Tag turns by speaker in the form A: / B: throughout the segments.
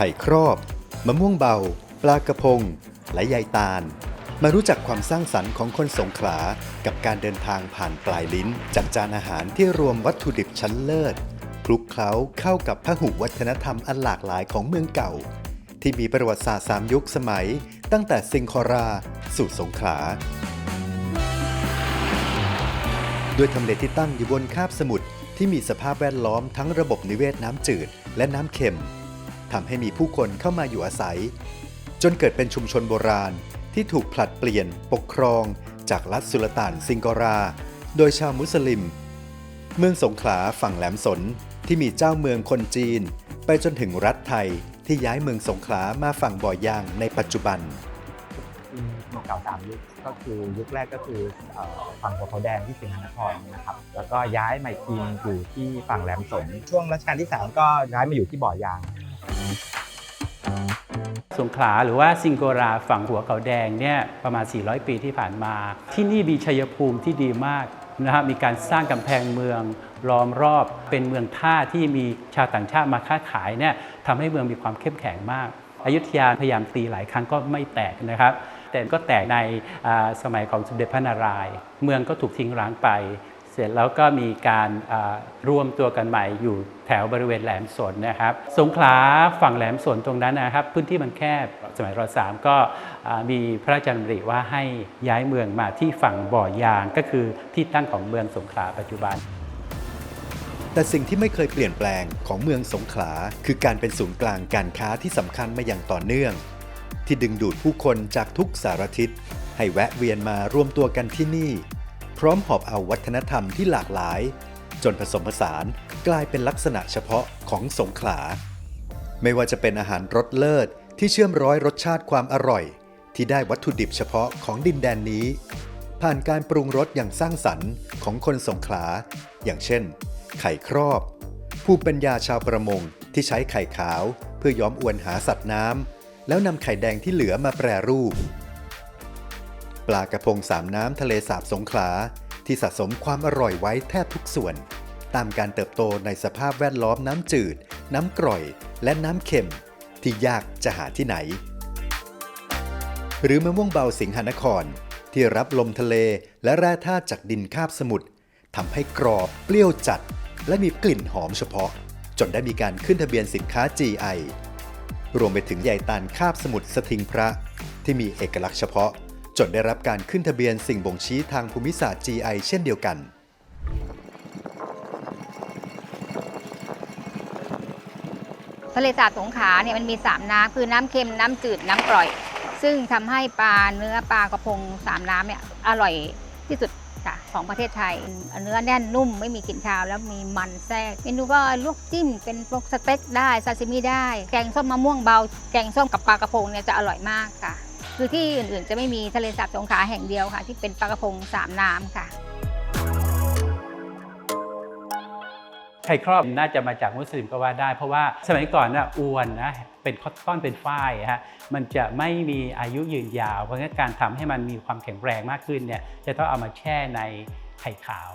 A: ไข่ครอบ มะม่วงเบา ปลากระพง และใยตาล มารู้จักความสร้างสรรค์ของคนสงขลา กับการเดินทางผ่านปลายลิ้นจากจานอาหารที่รวมวัตถุดิบชั้นเลิศคลุกเคล้าเข้ากับพหุวัฒนธรรมอันหลากหลายของเมืองเก่า ที่มีประวัติศาสตร์สามยุคสมัย ตั้งแต่ซิงครา สู่สงขลาด้วยทำเลที่ตั้งอยู่บนคาบสมุทรที่มีสภาพแวดล้อมทั้งระบบนิเวศน้ำจืดและน้ำเค็ม ทำให้มีผู้คนเข้ามาอยู่อาศัย จนเกิดเป็นชุมชนโบราณที่ถูกผลัดเปลี่ยนปกครองจากรัฐสุลต่านซิงกอรา โดยชาวมุสลิม เมืองสงขลาฝั่งแหลมสนที่มีเจ้าเมืองคนจีน ไปจนถึงรัฐไทยที่ย้ายเมืองสงขลามาฝั่งบ่อยางในปัจจุบัน
B: เมืองเก่าสามยุคก็คือยุคแรกก็คือฝั่งหัวเขาแดงที่สิงห์นครนะครับแล้วก็ย้ายมาอีกทีอยู่ที่ฝั่งแหลมสนช่วงรัชกาลที่ 3 ก็ย้ายมาอยู่ที่บ่อยาง
C: สงขลาหรือว่าซิงโกราฝั่งหัวเขาแดงเนี่ยประมาณ 400 ปีที่ผ่านมา ที่นี่มีชัยภูมิที่ดีมากนะครับมีการสร้างกำแพงเมืองล้อมรอบเป็นเมืองท่าที่มีชาวต่างชาติมาค้าขายเนี่ยทำให้เมืองมีความเข้มแข็งมากอยุธยาพยายามตีหลายครั้งก็ไม่แตกนะครับ แต่ก็แตกในสมัยของสมเด็จพระนารายณ์เมืองก็ถูกทิ้งร้างไป สร็จแล้วก็มีการอ่ารวมตัวกันใหม่อยู่แถวบริเวณแหลมสนนะครับ สงขลาฝั่งแหลมสนตรงนั้นนะครับ พื้นที่มันแคบสมัยรสามก็มีพระราชดำริว่าให้ย้ายเมืองมาที่ฝั่งบ่อยางก็คือที่ตั้งของเมืองสงขลาปัจจุบัน
A: แต่สิ่งที่ไม่เคยเปลี่ยนแปลงของเมืองสงขลาคือการเป็นศูนย์กลางการค้าที่สำคัญมาอย่างต่อเนื่อง ที่ดึงดูดผู้คนจากทุกสารทิศให้แวะเวียนมารวมตัวกันที่นี่ พร้อมหอบเอาวัฒนธรรมที่หลากหลาย จนผสมผสานกลายเป็นลักษณะเฉพาะของสงขลา ไม่ว่าจะเป็นอาหารรสเลิศที่เชื่อมร้อยรสชาติความอร่อย ที่ได้วัตถุดิบเฉพาะของดินแดนนี้ ผ่านการปรุงรสอย่างสร้างสรรค์ของคนสงขลา อย่างเช่น ไข่ครอบ ผู้ป็นยาชาวประมงที่ใช้ไข่ขาว เพื่อย้อมอวนหาสัตว์น้ำแล้วนำไข่แดงที่เหลือมาแปรรูป ปลากระพงสามน้ำทะเลสาบสงขลา ที่สะสมความอร่อยไว้แทบทุกส่วน ตามการเติบโตในสภาพแวดล้อมน้ำจืด น้ำกร่อย และน้ำเค็ม ที่ยากจะหาที่ไหน หรือมะม่วงเบาสิงหนคร ที่รับลมทะเลและแร่ธาตุจากดินคาบสมุทรทำให้กรอบเปรี้ยวจัด และมีกลิ่นหอมเฉพาะ จนได้มีการขึ้นทะเบียนสินค้า GI รวมไปถึงใยตาลคาบสมุทรสทิงพระที่มีเอกลักษณ์เฉพาะ จนได้รับการขึ้นทะเบียนสิ่งบ่งชี้ทางภูมิศาสตร์ GI เช่นเดียวกัน
D: ทะเลสาบสงขลาเนี่ยมันมี 3 น้ำคือน้ำเค็มน้ำจืดน้ำกร่อย ซึ่งทำให้ปลาเนื้อปลากระพง3น้ำเนี่ยอร่อยที่สุดค่ะของประเทศไทย เนื้อแน่นนุ่มไม่มีกลิ่นคาว แล้วมีมันแทรกเมนูก็ลวกจิ้มเป็นพวกสเต็กได้ซาซิมิได้ แกงส้มมะม่วงเบา แกงส้มกับปลากระพงเนี่ยจะอร่อยมากค่ะ คือที่อื่นๆจะไม่มีทะเลสาบสงขลาแห่งเดียวค่ะ ที่เป็นปลากระพงสามน้ำค่ะ
C: ไข่ครอบน่าจะมาจากมุสลิมก็ว่าได้ เพราะว่าสมัยก่อนน่ะอวนนะเป็นคอตตอนเป็นฝ้ายฮะมันจะไม่มีอายุยืนยาว เพราะงั้นการทำให้มันมีความแข็งแรงมากขึ้นเนี่ยจะต้องเอามาแช่ในไข่ขาว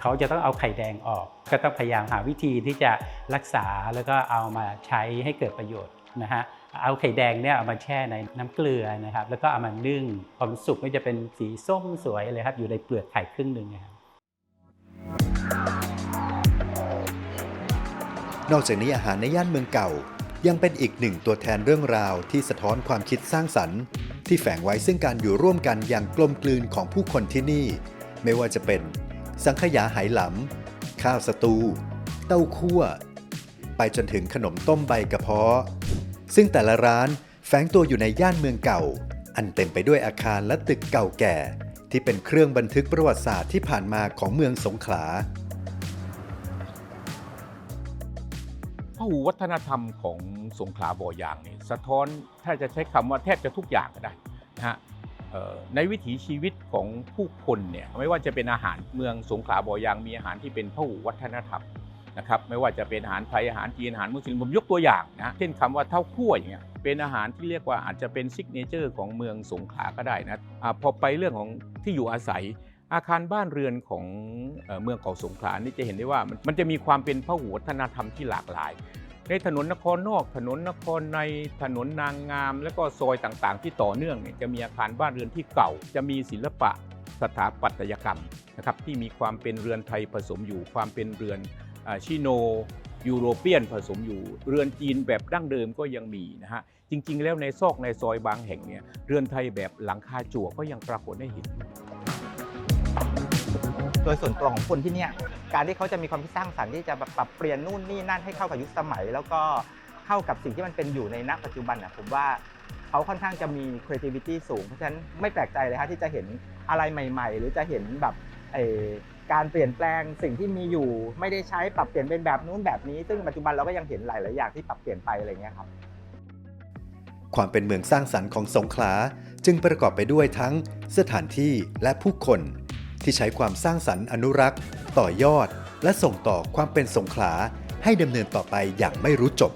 C: เขาจะต้องเอาไข่แดงออก ก็ต้องพยายามหาวิธีที่จะรักษาแล้วก็เอามาใช้ให้เกิดประโยชน์นะฮะ เอาไข่แดงเนี่ยเอามาแช่ในน้ำเกลือนะครับ แล้วก็เอามานึ่งพอมันสุกก็จะเป็นสีส้มสวยเลยครับ อยู่ในเปลือกไข่ครึ่งหนึ่งนะครับ
A: นอกจากนี้อาหารในย่านเมืองเก่า ยังเป็นอีกหนึ่งตัวแทนเรื่องราวที่สะท้อนความคิดสร้างสรรค์ ที่แฝงไว้ซึ่งการอยู่ร่วมกันอย่างกลมกลืนของผู้คนที่นี่ ไม่ว่าจะเป็น สังขยาไหหลำข้าวสตู เต้าคั่ว ไปจนถึงขนมต้มใบกระเพาะ ซึ่งแต่ละร้านแฝงตัวอยู่ในย่านเมืองเก่า อันเต็มไปด้วยอาคารและตึกเก่าแก่ ที่เป็นเครื่องบันทึกประวัติศาสตร์ที่ผ่านมาของเมืองสงขลา
E: พหูวัฒนธรรมของสงขลาบ่อยางนี่สะท้อนถ้าจะใช้คำว่าแทบจะทุกอย่างก็ได้นะฮะในวิถีชีวิตของผู้คนเนี่ยไม่ว่าจะเป็นอาหารเมืองสงขลาบ่อยางมีอาหารที่เป็นพหูวัฒนธรรม นะครับไม่ว่าจะเป็นอาหารไทยอาหารจีนอาหารมุสลิมผมยกตัวอย่างนะเช่นคำว่าเท่าคั่วอย่างเงี้ยเป็นอาหารที่เรียกว่าอาจจะเป็นซิกเนเจอร์ของเมืองสงขลาก็ได้นะอะพอไปเรื่องของที่อยู่อาศัยอาคารบ้านเรือนของเมืองเก่าสงขลานี่จะเห็นได้ว่ามันมันจะมีความเป็นพหูวัฒนธรรมที่หลากหลาย ในถนนนครนอก ถนนนครในถนนนางงาม แล้วก็ซอยต่างๆ ที่ต่อเนื่องเนี่ยจะมีอาคารบ้านเรือนที่เก่า จะมีศิลปะสถาปัตยกรรมนะครับที่มีความเป็นเรือนไทยผสมอยู่ความเป็นเรือน ชิโนยูโรเปียนผสมอยู่ เรือนจีนแบบดั้งเดิมก็ยังมีนะฮะ จริง ๆ แล้วในซอกในซอยบางแห่งเนี่ยเรือนไทยแบบหลังคาจั่วก็ยังปรากฏให้เห็น
B: โดยส่วนตัวของคนที่เนี่ยการที่เขาจะมีความคิดสร้างสรรค์ที่จะแบบปรับเปลี่ยนนู่นนี่นั่นให้เข้ากับยุคสมัย แล้วก็เข้ากับสิ่งที่มันเป็นอยู่ในณปัจจุบันนะผมว่าเขาค่อนข้างจะมี creativity สูง เพราะฉะนั้นไม่แปลกใจเลยฮะที่จะเห็นอะไรใหม่ ๆ หรือจะเห็นแบบเอ การเปลี่ยนแปลงสิ่งที่มีอยู่ ไม่ได้ใช้ปรับเปลี่ยนเป็นแบบนู้นแบบนี้ ซึ่งปัจจุบันเราก็ยังเห็นหลาย ๆ อย่างที่ปรับเปลี่ยนไปอะไรเงี้ยครับ
A: ความเป็นเมืองสร้างสรรค์ของสงขลาจึงประกอบไปด้วยทั้งสถานที่และผู้คน ที่ใช้ความสร้างสรรค์อนุรักษ์ ต่อยอด และส่งต่อความเป็นสงขลาให้ดำเนินต่อไปอย่างไม่รู้จบ